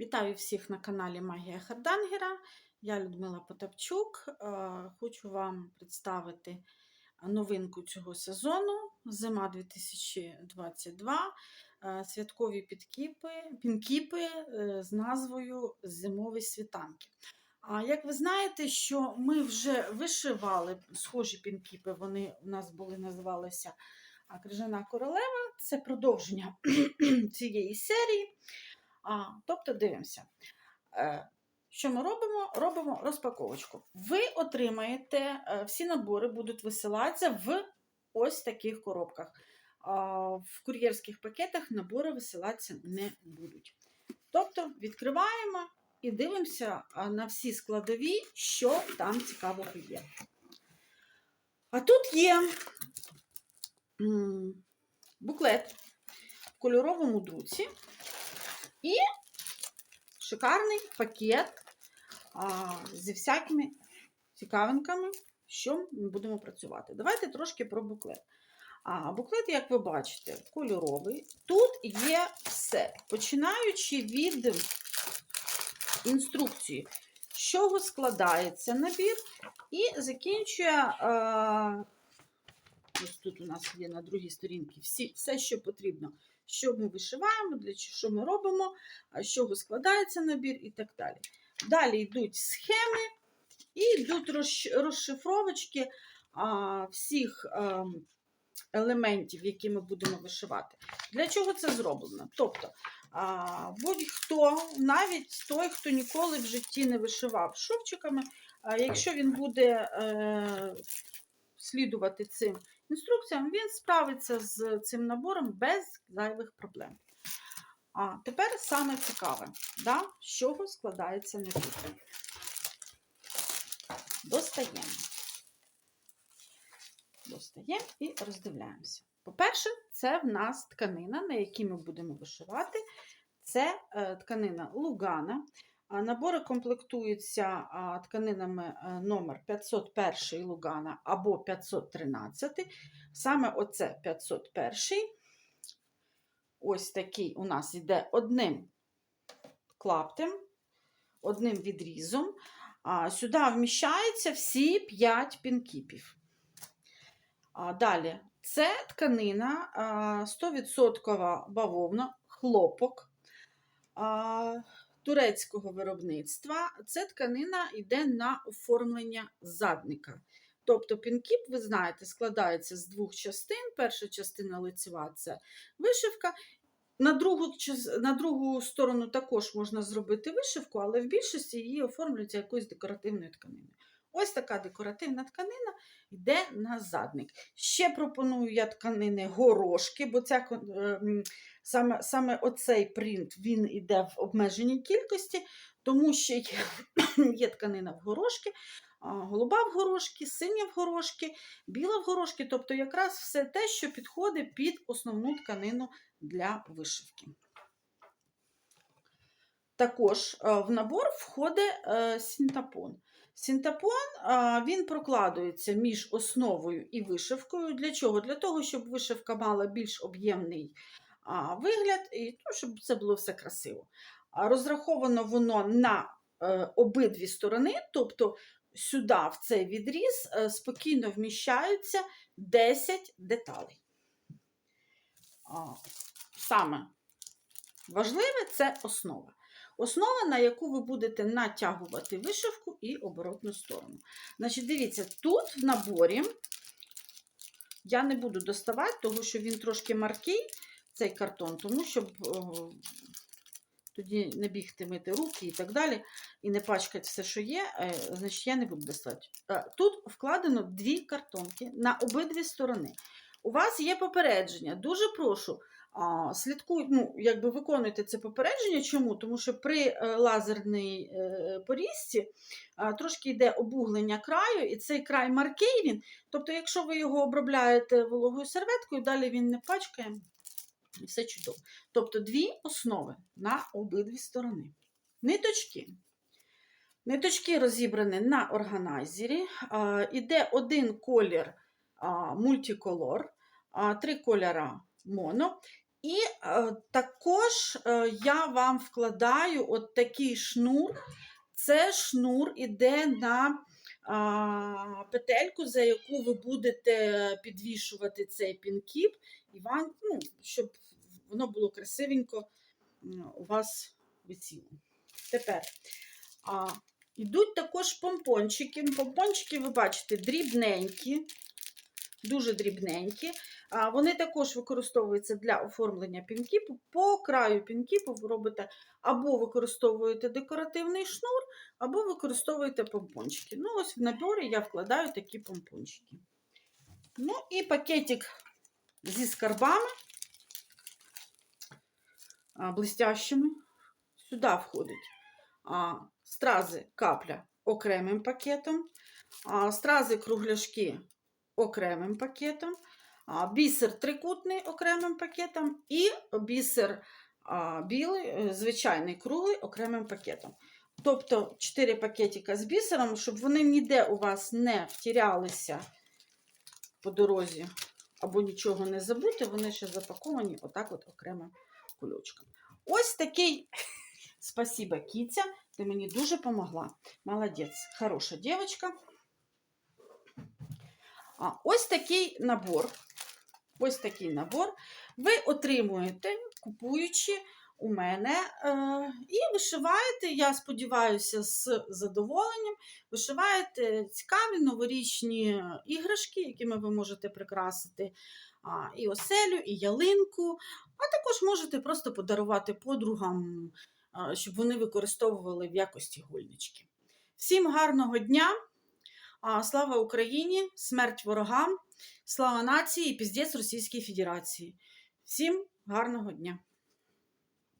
Вітаю всіх на каналі Магія Хардангера. Я Людмила Потапчук. Е, Хочу вам представити новинку цього сезону Зима 2022. Е, Святкові підкіпи, пінкіпи е, з назвою Зимові світанки. А як ви знаєте, що ми вже вишивали схожі пінкіпи, вони у нас були, називалися Крижана королева. Це продовження цієї серії. А, тобто дивимося. Е, Що ми робимо? Робимо розпаковочку. Ви отримаєте, е, всі набори будуть висилатися в ось таких коробках. В кур'єрських пакетах набори висилатися не будуть. Тобто відкриваємо і дивимося на всі складові, що там цікавого є. А тут є буклет в кольоровому друці. І шикарний пакет а, зі всякими цікавинками, що ми будемо працювати. Давайте трошки про буклет. А, буклет, як ви бачите, кольоровий. Тут є все, починаючи від інструкції, з чого складається набір, і закінчує. Ось тут у нас є на другій сторінці все, що потрібно що ми вишиваємо, для чого що ми робимо, з чого складається набір і так далі. Далі йдуть схеми і йдуть розшифровочки всіх а, елементів, які ми будемо вишивати. Для чого це зроблено? Тобто, будь-хто, навіть той, хто ніколи в житті не вишивав шовчиками, якщо він буде е, слідувати цим інструкціям, він справиться з цим набором без зайвих проблем. А тепер саме цікаве, да? з чого складається набір. Достаємо. Достаємо і роздивляємося. По-перше, це в нас тканина, на якій ми будемо вишивати. Це е, тканина Лугана. Набори комплектуються тканинами е, номер 501 Лугана або 513. Саме оце 501. Ось такий у нас йде одним клаптем, одним відрізом. Сюди вміщаються всі 5 пінкіпів. Далі, це тканина 100% бавовна, хлопок турецького виробництва. Це тканина йде на оформлення задника. Тобто пінкіп, ви знаєте, складається з двох частин. Перша частина лицева це вишивка. На другу на другу сторону також можна зробити вишивку, але в більшості її оформлюється якоюсь декоративною тканиною. Ось така декоративна тканина йде на задник. Ще пропоную я тканини горошки, бо ця, е, саме саме оцей принт він йде в обмеженій кількості, тому що є, є тканина в горошки, голуба в горошки, синя в горошки, біла в горошки, тобто якраз все те, що підходить під основну тканину для вишивки. Також е, в набор входить е, синтапон. Синтапон він прокладується між основою і вишивкою. Для чого? Для того, щоб вишивка мала більш об'ємний вигляд, і ну, щоб це було все красиво. Розраховано воно на е, обидві сторони, тобто сюди, в цей відріз, е, спокійно вміщаються 10 деталей. Саме важливе це основа. Основа, на яку ви будете натягувати вишивку і оборотну сторону. Значить, дивіться, тут в наборі я не буду доставати, тому що він трошки маркий, цей картон, тому щоб о, тоді не бігти мити руки і так далі, і не пачкати все, що є, е, значить, я не буду доставати. Е, тут вкладено дві картонки на обидві сторони. У вас є попередження. Дуже прошу слідкують, ну, якби виконуйте це попередження. Чому? Тому що при е, лазерній е, порізці трошки йде обуглення краю, і цей край маркий він. Тобто, якщо ви його обробляєте вологою серветкою, далі він не пачкає. І все чудово. Тобто дві основи на обидві сторони. Ниточки. Ниточки розібрані на органайзері. Іде один колір мультиколор, три кольора моно. І е, також е, я вам вкладаю от такий шнур. Це шнур іде на петельку, за яку ви будете підвішувати цей пінкіп, і вам, ну, щоб воно було красивенько у вас висіло. Тепер а, йдуть також помпончики. Помпончики, ви бачите, дрібненькі, дуже дрібненькі. Вони також використовуються для оформлення пінкіпу. По краю пінкіпу ви робите або використовуєте декоративний шнур, або використовуєте помпончики. Ну, ось в наборі я вкладаю такі помпончики. Ну і пакетик зі скарбами блестящими. Сюди входить стрази капля окремим пакетом, стрази кругляшки окремим пакетом, бісер трикутний окремим пакетом і бісер білий, е, звичайний круглий окремим пакетом. Тобто 4 пакетика з бісером, щоб вони ніде у вас не втірялися по дорозі або нічого не забути, вони ще запаковані отак от окремим кульочком. Ось такий спасіба, кіця, ти мені дуже помогла. Молодець, хороша дівчинка. А, ось такий набор. Ось такий набор ви отримуєте, купуючи у мене, е, і вишиваєте, я сподіваюся, з задоволенням. Вишиваєте цікаві новорічні іграшки, якими ви можете прикрасити а, і оселю, і ялинку, а також можете просто подарувати подругам, а, щоб вони використовували в якості гольнички. Всім гарного дня! А, Слава Україні! Смерть ворогам! Слава нації і піздець Російській Федерації! Всім гарного дня!